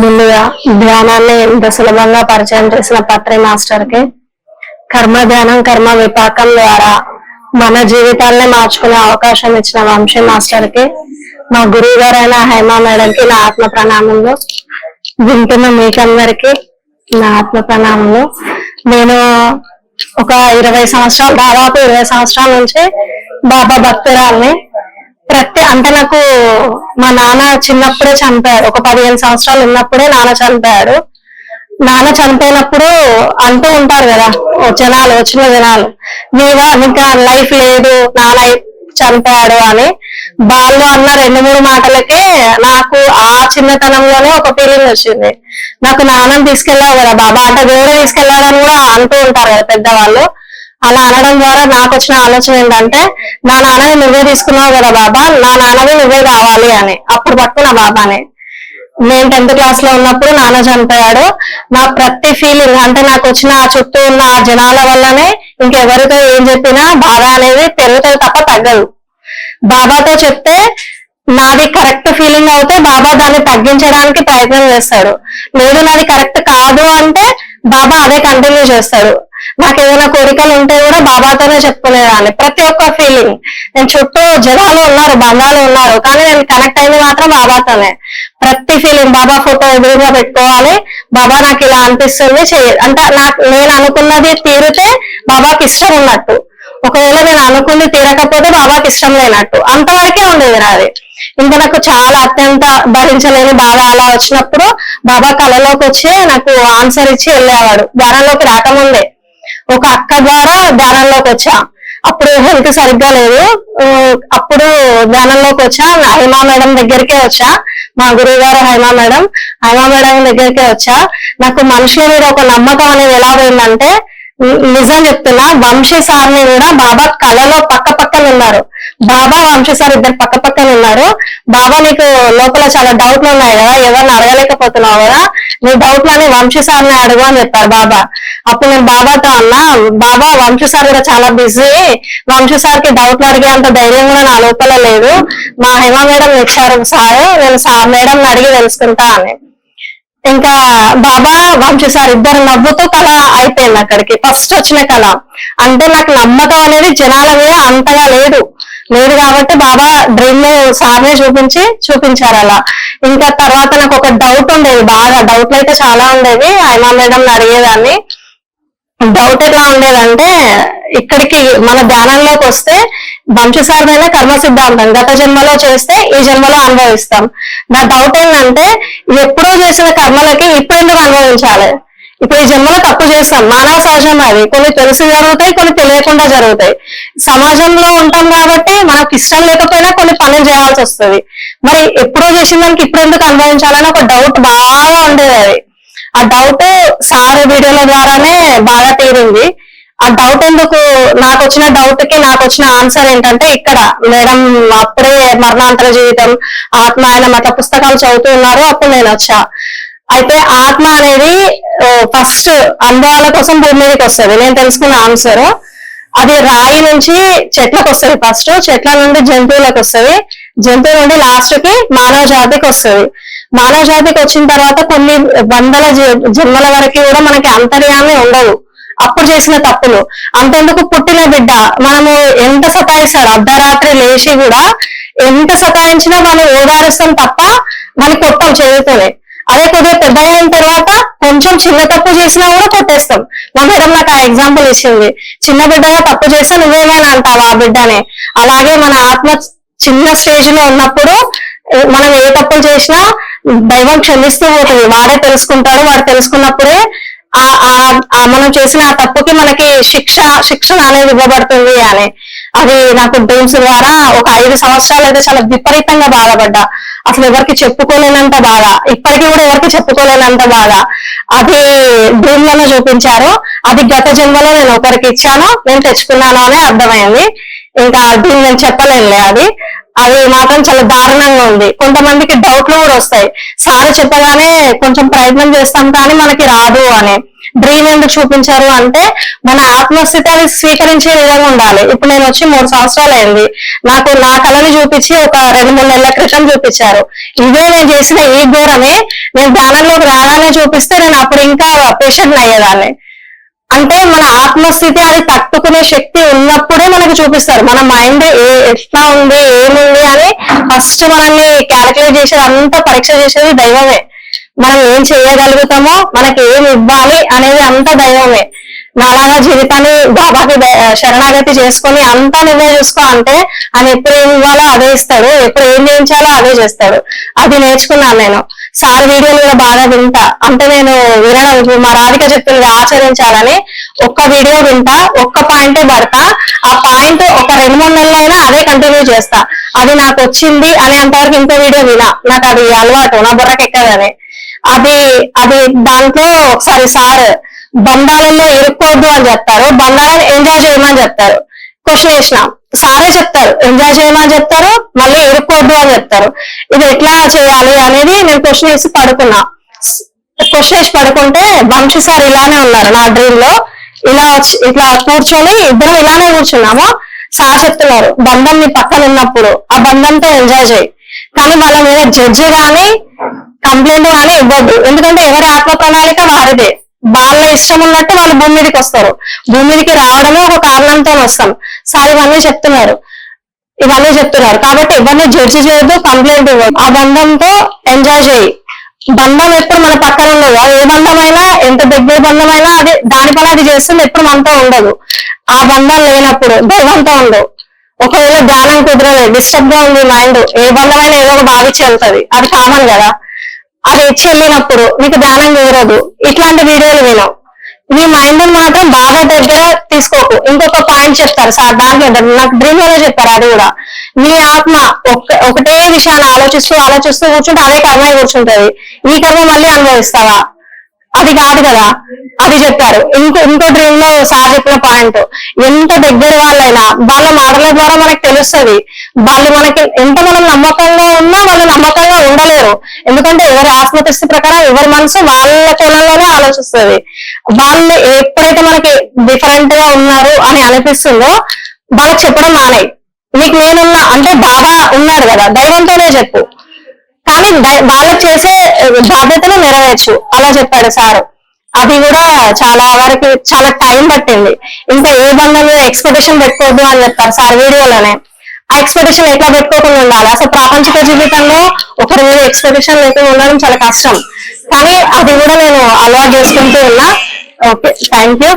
ముందుగా ధ్యానాన్ని ఇంత సులభంగా పరిచయం చేసిన పత్రి మాస్టర్కి కర్మ ధ్యానం కర్మ విపాకం ద్వారా మన జీవితాల్ని మార్చుకునే అవకాశం ఇచ్చిన వంశీ మాస్టర్కి మా గురువు గారైన హైమా మేడం కి నా ఆత్మ ప్రణామంలో వింటున్న మీకందరికి నా ఆత్మ ప్రణామంలో. నేను ఒక ఇరవై సంవత్సరాలు దాదాపు ఇరవై సంవత్సరాల నుంచి బాబా భక్తురాల్ని ప్రతి అంటే నాకు మా నాన్న చిన్నప్పుడే చనిపోయాడు ఒక పదిహేను సంవత్సరాలు ఉన్నప్పుడే నాన్న చనిపోయాడు నాన్న చనిపోయినప్పుడు అంటూ ఉంటారు కదా ఓ జనాలు వచ్చిన జనాలు నీవా ఇంకా లైఫ్ లేదు నాన్న చనిపోయాడు అని. వాళ్ళు అన్న రెండు మూడు మాటలకే నాకు ఆ చిన్నతనంలోనే ఒక ఫీలింగ్ వచ్చింది. నాకు నాన్నని తీసుకెళ్ళావు కదా బాబా అంటే దేవుడు తీసుకెళ్ళాడని కూడా అంటూ ఉంటారు కదా పెద్దవాళ్ళు. అలా అనడం ద్వారా నాకు వచ్చిన ఆలోచన ఏంటంటే నా నాన్నని నువ్వే తీసుకున్నావు కదా బాబా నా నాన్నని నువ్వే కావాలి అని. అప్పుడు పట్టుకున్న బాబాని. నేను టెన్త్ క్లాస్లో ఉన్నప్పుడు నాన్న చనిపోయాడు. నా ప్రతి ఫీలింగ్ అంటే నాకు వచ్చిన ఆ చుట్టూ ఉన్న ఆ జనాల వల్లనే ఇంకెవరితో ఏం చెప్పినా బాధ అనేది పెరుగుతుంది తప్ప తగ్గదు. బాబాతో చెప్తే నాది కరెక్ట్ ఫీలింగ్ అయితే బాబా దాన్ని తగ్గించడానికి ప్రయత్నం చేస్తాడు. లేదు నాది కరెక్ట్ కాదు అంటే బాబా అదే కంటిన్యూ చేస్తాడు. నాకు ఏమైనా కోరికలు ఉంటే కూడా బాబాతోనే చెప్పుకునేదాన్ని. ప్రతి ఒక్క ఫీలింగ్ నేను చుట్టూ జనాలు ఉన్నారు బంధాలు ఉన్నారు కానీ నేను కనెక్ట్ అయింది మాత్రం బాబాతోనే. ప్రతి ఫీలింగ్ బాబా ఫోటో ఎదురుగా పెట్టుకోవాలి. బాబా నాకు ఇలా అనిపిస్తుంది చెయ్యి అంటే నాకు నేను అనుకున్నది తీరితే బాబాకి ఇష్టం ఉన్నట్టు. ఒకవేళ నేను అనుకుంది తీరకపోతే బాబాకి ఇష్టం లేనట్టు. అంతవరకే ఉండేది నాది. ఇంకా నాకు చాలా అత్యంత భరించలేని బాధ అలా వచ్చినప్పుడు బాబా కళలోకి వచ్చి నాకు ఆన్సర్ ఇచ్చి వెళ్ళేవాడు. ధ్యానంలోకి రాకముందే. ఒక అక్క ద్వారా ధ్యానంలోకి వచ్చా. అప్పుడు హెల్త్ సరిగ్గా లేదు. అప్పుడు ధ్యానంలోకి వచ్చా. హైమా మేడం దగ్గరికే వచ్చా. మా గురువు గారు హైమా మేడం. హైమా మేడం దగ్గరికే వచ్చా. నాకు మనుషుల మీద ఒక నమ్మకం అనేది ఎలా పోయిందంటే నిజం చెప్తున్నా వంశీ సార్ని కూడా బాబా కళలో పక్క పక్కన ఉన్నారు. బాబా వంశీ సార్ ఇద్దరు పక్క పక్కన ఉన్నారు. బాబా నీకు లోపల చాలా డౌట్లు ఉన్నాయి కదా. ఎవరిని అడగలేకపోతున్నావు కదా? నీ డౌట్ వంశీ సార్ని అడుగు అని చెప్పారు బాబా. అప్పుడు నేను బాబాతో అన్నా బాబా వంశీసార్ కూడా చాలా బిజీ వంశీసార్కి సార్కి డౌట్లు అడిగే అంత ధైర్యం కూడా నా లోపల లేదు. మా హేమ మేడం ఇచ్చారు సార్ నేను సార్ మేడం అడిగి తెలుసుకుంటా అని. ఇంకా బాబా వంశీ సార్ ఇద్దరు నవ్వుతూ కళ అయిపోయింది అక్కడికి. ఫస్ట్ వచ్చిన కళ. అంటే నాకు నమ్మకం అనేది జనాల మీద అంతగా లేదు. లేదు కాబట్టి బాబా డ్రీమ్లో సార్నే చూపించి చూపించారు అలా. ఇంకా తర్వాత నాకు ఒక డౌట్ ఉండేది బాగా డౌట్లు అయితే చాలా ఉండేవి అయినా మేడం అడిగేదాన్ని. డౌట్ ఎట్లా ఉండేదంటే ఇక్కడికి మన ధ్యానంలోకి వస్తే వంశసారమైన కర్మ సిద్ధాంతం గత జన్మలో చేస్తే ఈ జన్మలో అనుభవిస్తాం. నా డౌట్ ఏంటంటే ఎప్పుడో చేసిన కర్మలకి ఇప్పుడు ఎందుకు అనుభవించాలి? ఇప్పుడు ఈ జన్మలో తప్పు చేస్తాం. మానవ సహజం అది. కొన్ని తెలిసి జరుగుతాయి కొన్ని తెలియకుండా జరుగుతాయి. సమాజంలో ఉంటాం కాబట్టి మనకు ఇష్టం లేకపోయినా కొన్ని పనులు చేయాల్సి వస్తుంది. మరి ఎప్పుడో చేసిన దానికి ఇప్పుడు ఎందుకు అనుభవించాలని ఒక డౌట్ బాగా ఉండేది అది. ఆ డౌట్ సార్ వీడియోల ద్వారానే బాగా తీరింది. ఆ డౌట్ ఎందుకు? నాకు వచ్చిన డౌట్కి నాకు వచ్చిన ఆన్సర్ ఏంటంటే ఇక్కడ. మేడం అప్పుడే మరణాంతర జీవితం ఆత్మ ఆయన మత పుస్తకాలు చదువుతూ ఉన్నారు అప్పుడు నేను వచ్చా. అయితే ఆత్మ అనేది ఫస్ట్ అనుభవాల కోసం భూమి మీదకి వస్తుంది. నేను తెలుసుకున్న ఆన్సర్ అది రాయి నుంచి చెట్లకు వస్తుంది ఫస్ట్ చెట్ల నుండి జంతువులకు వస్తుంది. జంతువు నుండి లాస్ట్కి మానవ జాతికి వస్తుంది. మానవ జాతికి వచ్చిన తర్వాత కొన్ని వందల జన్మల వరకు కూడా మనకి అంతర్యామి ఉండవు. అప్పుడు చేసిన తప్పులు. అంతెందుకు పుట్టిన బిడ్డ? మనము ఎంత సతాయిస్తాడు అర్ధరాత్రి లేచి కూడా ఎంత సతాయించినా మనం ఓదారుస్తాం తప్ప మనం కొట్టం చేతుతోనే అదే కొద్దిగా పెద్దగా అయిన తర్వాత కొంచెం చిన్న తప్పు చేసినా కూడా కొట్టేస్తాం. మా మేడం నాకు ఆ ఎగ్జాంపుల్ ఇచ్చింది. చిన్న బిడ్డగా తప్పు చేస్తే నువ్వేమైనా అంటావా ఆ బిడ్డనే? అలాగే మన ఆత్మ చిన్న స్టేజ్లో ఉన్నప్పుడు మనం ఏ తప్పులు చేసినా దైవం క్షమిస్తూ పోతుంది. వాడే తెలుసుకుంటాడు. వాడు తెలుసుకున్నప్పుడే ఆ ఆ- ఆ మనం చేసిన ఆ తప్పుకి మనకి శిక్ష శిక్షణ అనేది ఇవ్వబడుతుంది అని. అది నాకు డ్రీమ్స్ ద్వారా ఒక ఐదు సంవత్సరాలు అయితే చాలా విపరీతంగా బాధపడ్డా. అసలు ఎవరికి చెప్పుకోలేనంత బాధ ఇప్పటికీ కూడా ఎవరికి చెప్పుకోలేనంత బాధ. అది డ్రీమ్ చూపించారు. అది గత జన్మలో నేను ఒకరికి ఇచ్చాను నేను తెచ్చుకున్నాను అని అర్థమైంది. ఇంకా డ్రీమ్ నేను చెప్పలేనులే అది. అది మాత్రం చాలా దారుణంగా ఉంది. కొంతమందికి డౌట్లు కూడా వస్తాయి. సార్ చెప్పగానే కొంచెం ప్రయత్నం చేస్తాం కానీ మనకి రాదు అని. డ్రీమ్ ఎందుకు చూపించారు అంటే మన ఆత్మస్థితి అది స్వీకరించే విధంగా ఉండాలి. ఇప్పుడు నేను వచ్చి మూడు సంవత్సరాలు అయింది. నాకు నా కళని చూపించి ఒక రెండు మూడు నెలల క్రితం చూపించారు. ఇదే నేను చేసిన ఈ ఘోరమే. నేను ధ్యానంలోకి రాగానే చూపిస్తే నేను అప్పుడు ఇంకా పేషెంట్ అయ్యేదాన్ని. అంటే మన ఆత్మస్థితి అది తట్టుకునే శక్తి ఉన్నప్పుడే మనకు చూపిస్తారు. మన మైండ్ ఏ ఎట్లా ఉంది ఏముంది అని ఫస్ట్ మనల్ని క్యాలిక్యులేట్ చేసేది అంతా పరీక్ష చేసేది దైవమే. మనం ఏం చేయగలుగుతామో మనకి ఏం ఇవ్వాలి అనేది అంతా దైవమే. నాలాగా జీవితాన్ని బాబాకి శరణాగతి చేసుకొని అంతా నువ్వే చూసుకో అంటే ఆయన ఎప్పుడు ఏం ఇవ్వాలో అదే ఇస్తాడు ఎప్పుడు ఏం చేయించాలో అదే చేస్తాడు. అది నేర్చుకున్నాను నేను. సార్ వీడియోలు కూడా బాగా వింటా. అంటే నేను వినడం మా రాధిక చెప్పింది ఆచరించాలని ఒక్క వీడియో వింటా ఒక్క పాయింటే పడతా. ఆ పాయింట్ ఒక రెండు మూడు నెలలైనా అదే కంటిన్యూ చేస్తా. అది నాకు వచ్చింది అనే అంతవరకు ఇంకో వీడియో వినా. నాకు అది అలవాటు నా బుర్రకెక్కదని అది. అది దాంట్లో ఒకసారి సార్ బంధాలలో ఇరుక్కోవద్దు అని చెప్తారు. బంధాలను ఎంజాయ్ చేయమని చెప్తారు. క్వశ్చన్ వేసిన సారే చెప్తారు. ఎంజాయ్ చేయమని చెప్తారు. మళ్ళీ ఇరుక్కోవద్దు అని చెప్తారు. ఇది ఎట్లా చేయాలి అనేది నేను క్వశ్చన్ వేసి పడుకున్నా. క్వశ్చన్ వేసి పడుకుంటే వంశీ సార్ ఇలానే ఉన్నారు నా డ్రీమ్లో. ఇలా ఇట్లా కూర్చొని ఇద్దరం ఇలానే కూర్చున్నాము. సార్ చెప్తున్నారు బంధం నీ పక్కన ఉన్నప్పుడు ఆ బంధంతో ఎంజాయ్ చేయి. కానీ వాళ్ళ మీద జడ్జి కానీ కంప్లైంట్ కానీ ఇవ్వద్దు. ఎందుకంటే ఎవరి ఆత్మ ప్రణాళిక వారిదే. వాళ్ళ ఇష్టం ఉన్నట్టు వాళ్ళు భూమి మీదకి వస్తారు. భూమి మీదకి రావడమే ఒక కారణంతో వస్తాం. సార్ ఇవన్నీ చెప్తున్నారు. ఇవన్నీ చెప్తున్నారు. కాబట్టి ఎవరిని జడ్జి చేయొద్దు కంప్లైంట్ ఇవ్వద్దు. ఆ బంధంతో ఎంజాయ్ చేయి. బంధం ఎప్పుడు మన పక్కన ఉండదు. అది ఏ బంధమైనా ఎంత దగ్గర బంధమైనా అది దాని పని అది చేస్తుంది ఎప్పుడు మనతో ఉండదు. ఆ బంధం లేనప్పుడు దైవంతో ఉండవు. ఒకవేళ ధ్యానం కుదరలేదు డిస్టర్బ్గా ఉంది మైండ్ ఏ బంధమైనా ఏదో ఒక భావించి వెళ్తుంది అది కామన్ కదా. అది ఇచ్చి వెళ్ళినప్పుడు నీకు ధ్యానం కుదరదు. ఇట్లాంటి వీడియోలు విను. నీ మైండ్ మాత్రం బాగా దగ్గర తీసుకోకు. ఇంకొక పాయింట్ చెప్తారు. సార్ దాంట్లో నాకు డ్రీమ్లోనే చెప్పారు అది కూడా. నీ ఆత్మ ఒకటే విషయాన్ని ఆలోచిస్తూ ఆలోచిస్తూ కూర్చుంటే అదే కర్మ కూర్చుంటది. ఈ కర్మ మళ్ళీ అనుభవిస్తావా? అది కాదు కదా. అది చెప్పారు. ఇంకో ఇంకో డ్రీమ్లో సార్ చెప్పిన పాయింట్ ఎంత దగ్గర వాళ్ళైనా వాళ్ళ మాటల ద్వారా మనకు తెలుస్తుంది. వాళ్ళు మనకి ఎంత మనం నమ్మకంగా ఉన్నా వాళ్ళు నమ్మకంగా ఉండలేరు. ఎందుకంటే ఎవరి ఆత్మతృష్టి ప్రకారం ఎవరి మనసు వాళ్ళ కోణంలోనే ఆలోచిస్తుంది. వాళ్ళు ఎప్పుడైతే మనకి డిఫరెంట్గా ఉన్నారు అని అనిపిస్తుందో వాళ్ళకి చెప్పడం మానే. నీకు నేనున్నా అంటే బాబా ఉన్నాడు కదా. దైవంతోనే చెప్పు. కానీ వాళ్ళు వాళ్ళకి చేసే బాధ్యతను నెరవేర్చు. అలా చెప్పాడు సారు. అది కూడా చాలా వరకు చాలా టైం పట్టింది. ఇంకా ఏ బంధం మీద ఎక్స్పెక్టేషన్ పెట్టుకోవద్దు అని చెప్తారు సార్ వీడియోలోనే. ఆ ఎక్స్పెక్టేషన్ ఎట్లా పెట్టుకోకుండా ఉండాలి? అసలు ప్రాపంచిక జీవితంలో ఒకరి మీద ఎక్స్పెక్టేషన్ లేకుండా ఉండడం చాలా కష్టం. కానీ అది కూడా నేను అలవాటు చేసుకుంటూ ఉన్నా. Okay thank you